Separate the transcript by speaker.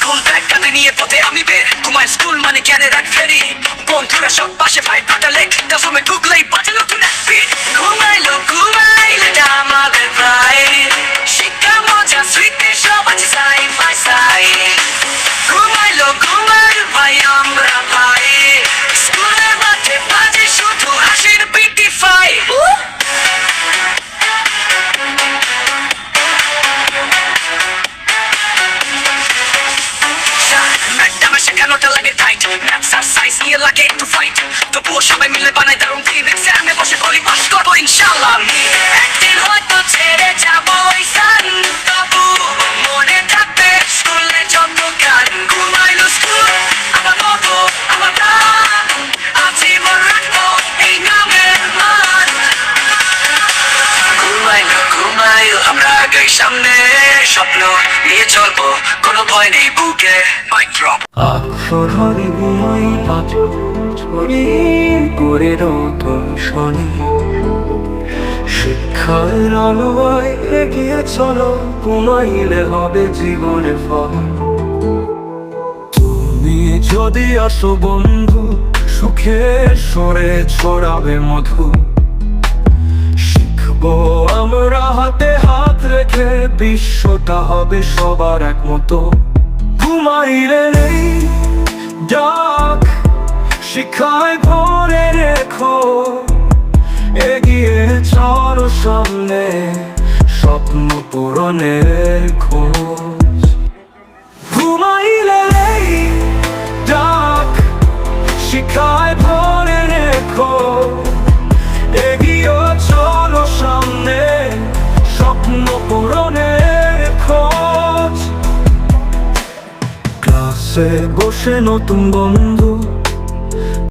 Speaker 1: School bag নিয়ে পথে আমি বের। তোমার স্কুল মানে জ্ঞানের এক ফেরি। বন্ধুরা সব পাশে ভাই ফাটালে ক্লাসরুমে ঢুকলেই বাজে শেখানোটা লাগে টাইট এক্সারসাইজ নিয়ে লাগে একটু ফাইট তবুও সবাই মিলে বানাই দারুণ টিম এক্সামে বসে বলি পাস করব ইনশাল্লাহ আমি একদিন হয়তো ছেড়ে যাব ওই সান তবু মনে থাকবে স্কুলে যত গান। ঘুমাইলো স্কুল আমার আগে সামনে। স্বপ্ন নিয়ে চলবো, কোনো ভয় নেই বুকে। মাইক
Speaker 2: শহরে ঘুমাই পাঠ ছড়ি করে নতুন শনি। শিক্ষার আলোয় এগিয়ে চলো ঘুমাইলে হবে জীবনের ফল। তুমি যদি আসো বন্ধু সুখের সরে ছড়াবে মধু। শিখব আমরা হাতে হাত রেখে, বিশ্বটা হবে সবার একমতো। ঘুমাইলে নেই ডাক, শিখায় ভরে রেখো, এগিয়ে চলো সামনে, স্বপ্ন পূরণের খোঁজ। ঘুমাইলে ডাক, শিখায় ভরে রেখো, এগিয়ে চলো সামনে, স্বপ্ন পূরণের ক্লাসে বসে নতুন বন্ধু